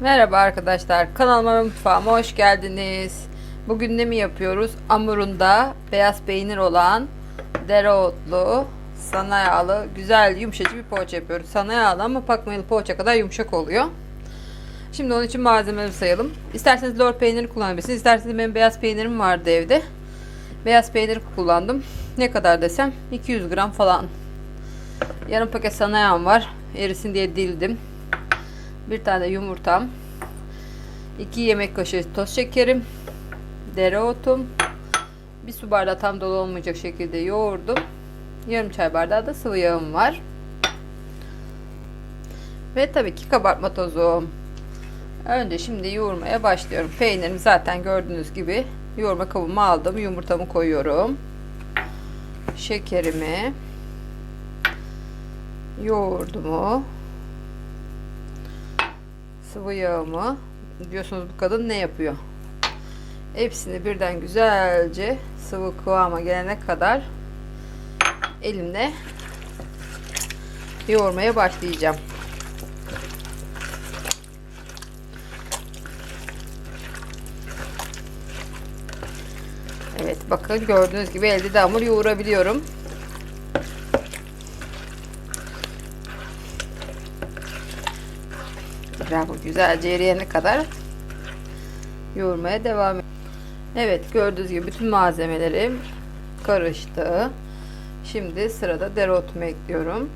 Merhaba arkadaşlar kanalıma ve mutfağıma hoş geldiniz. Bugün ne mi yapıyoruz? Amurunda beyaz peynir olan dereotlu, sana yağlı, güzel yumuşacık bir poğaça yapıyoruz. Sana yağlı ama pakmayalı poğaça kadar yumuşak oluyor. Şimdi onun için malzemeleri sayalım. İsterseniz lor peyniri kullanabilirsiniz. İsterseniz benim beyaz peynirim vardı evde. Beyaz peynir kullandım. Ne kadar desem 200 gram falan. Yarım paket sana yağım var. Erisin diye dildim. Bir tane yumurtam. 2 yemek kaşığı toz şekerim. Dereotum. Bir su bardağı tam dolu olmayacak şekilde yoğurdum. Yarım çay bardağı da sıvı yağım var. Ve tabii ki kabartma tozum. Önce şimdi yoğurmaya başlıyorum. Peynirimi zaten gördüğünüz gibi yoğurma kabıma aldım. Yumurtamı koyuyorum. Şekerimi. Yoğurdumu sıvı yağımı diyorsunuz bu kadın ne yapıyor? Hepsini birden güzelce sıvı kıvama gelene kadar elimle yoğurmaya başlayacağım. Evet bakın gördüğünüz gibi elde de yoğurabiliyorum. Bravo güzelce eriyene kadar yoğurmaya devam ediyorum. Evet gördüğünüz gibi bütün malzemelerim karıştı. Şimdi sırada dereotumu ekliyorum.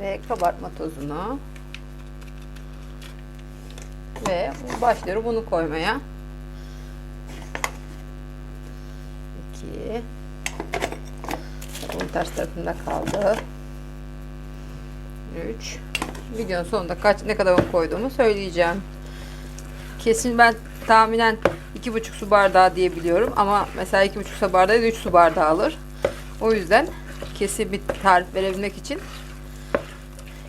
Ve kabartma tozunu. Ve başlıyorum bunu koymaya. 2 Bunun ters tarafında kaldı. 3 videonun sonunda kaç ne kadar un koyduğumu söyleyeceğim. Kesin ben tahminen 2,5 su bardağı diye biliyorum ama mesela 2,5 su bardağı da 3 su bardağı alır. O yüzden kesin bir tarif verebilmek için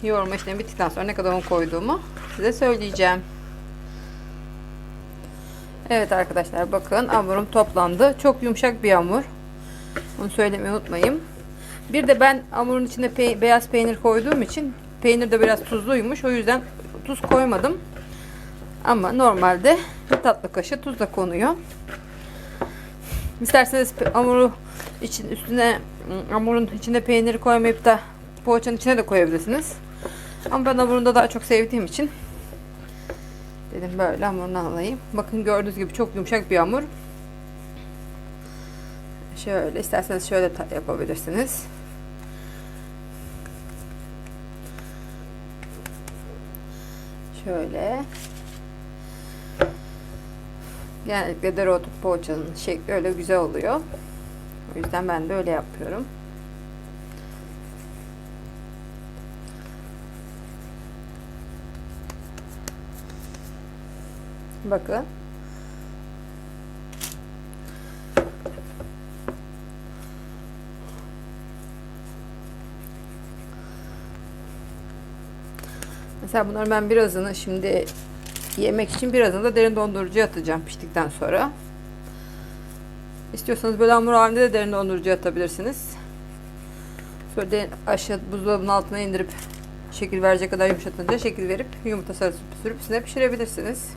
yoğurma işlemi bittikten sonra ne kadar un koyduğumu size söyleyeceğim. Evet arkadaşlar bakın hamurum toplandı. Çok yumuşak bir hamur. Onu söylemeyi unutmayın. Bir de ben hamurun içine pe beyaz peynir koyduğum için peynir de biraz tuzluymuş. O yüzden tuz koymadım. Ama normalde bir tatlı kaşığı tuz da konuyor. İsterseniz hamuru için üstüne hamurun içine peyniri koymayıp da poğaçanın içine de koyabilirsiniz. Ama ben hamurunda daha çok sevdiğim için dedim böyle hamurunu alayım. Bakın gördüğünüz gibi çok yumuşak bir hamur. Şöyle isterseniz şöyle yapabilirsiniz. Şöyle. Genellikle dereotu poğaçanın şekli öyle güzel oluyor. O yüzden ben de öyle yapıyorum. Bakın. Mesela bunları ben birazını şimdi yemek için birazını da derin dondurucuya atacağım piştikten sonra. İstiyorsanız böyle hamur halinde de derin dondurucuya atabilirsiniz. Sonra de aşağı buzdolabının altına indirip şekil verecek kadar yumuşatınca şekil verip yumurta sarısı sürüp üstüne pişirebilirsiniz.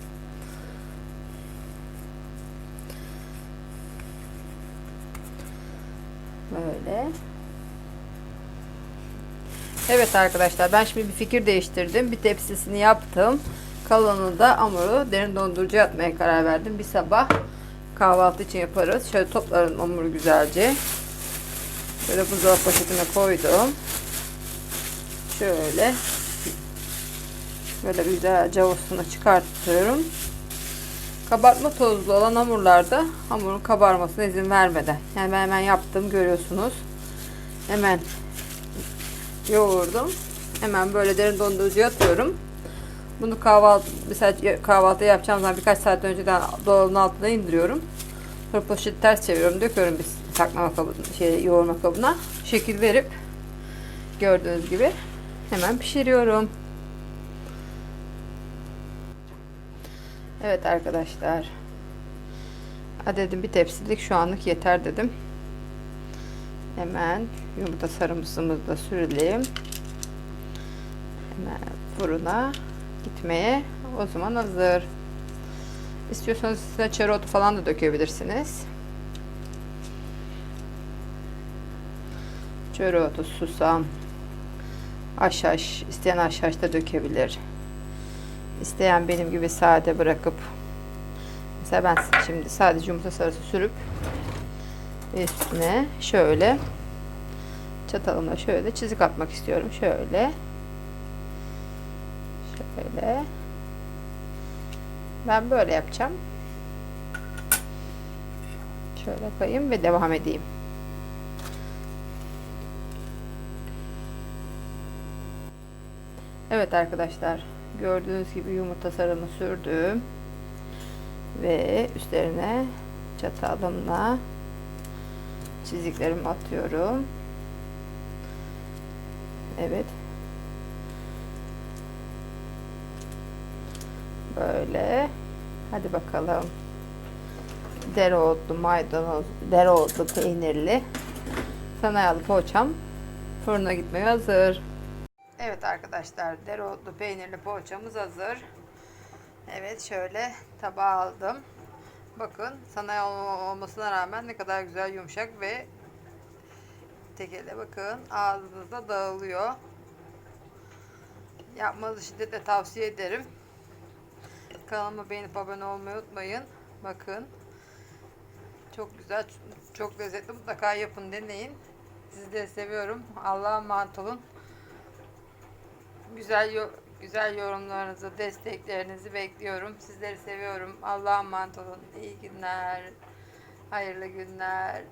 Böyle. Evet arkadaşlar ben şimdi bir fikir değiştirdim. Bir tepsisini yaptım. Kalanını da hamuru derin dondurucuya atmaya karar verdim. Bir sabah kahvaltı için yaparız. Şöyle toplarım hamuru güzelce. Şöyle buzdolabı poşetine koydum. Şöyle böyle güzelce avusunu çıkartıyorum. Kabartma tozlu olan hamurlarda hamurun kabarmasına izin vermeden. Yani ben hemen yaptım görüyorsunuz. Hemen yoğurdum. Hemen böyle derin dondurucuya atıyorum. Bunu kahvaltı mesela kahvaltı yapacağım zaman birkaç saat önceden dolabın altına indiriyorum. Sonra poşeti ters çeviriyorum. Döküyorum bir saklama kabına, şey yoğurma kabına. Şekil verip gördüğünüz gibi hemen pişiriyorum. Evet arkadaşlar. Adedim bir tepsilik şu anlık yeter dedim. Hemen yumurta sarımsımızı da sürelim. fırına gitmeye o zaman hazır. İstiyorsanız size çerotu falan da dökebilirsiniz. Çerotu, susam, haşhaş, isteyen haşhaş da dökebilir. İsteyen benim gibi sade bırakıp mesela ben şimdi sadece yumurta sarısı sürüp üstüne şöyle çatalımla şöyle çizik atmak istiyorum. Şöyle. Şöyle. Ben böyle yapacağım. Şöyle koyayım ve devam edeyim. Evet arkadaşlar. Gördüğünüz gibi yumurta sarımı sürdüm. Ve üstlerine çatalımla çiziklerimi atıyorum. Evet. Böyle. Hadi bakalım. Dereotlu, maydanoz, dereotlu, peynirli sanayalı poğaçam fırına gitmeye hazır. Evet arkadaşlar, dereotlu peynirli poğaçamız hazır. Evet şöyle tabağa aldım. Bakın sanayi olmasına rağmen ne kadar güzel yumuşak ve tekele bakın ağzınızda dağılıyor. Yapmanızı şiddetle tavsiye ederim. Kanalıma beğenip abone olmayı unutmayın. Bakın. Çok güzel, çok lezzetli. Mutlaka yapın, deneyin. Sizleri seviyorum. Allah'a emanet olun. Güzel güzel yorumlarınızı, desteklerinizi bekliyorum. Sizleri seviyorum. Allah'a emanet olun. İyi günler. Hayırlı günler.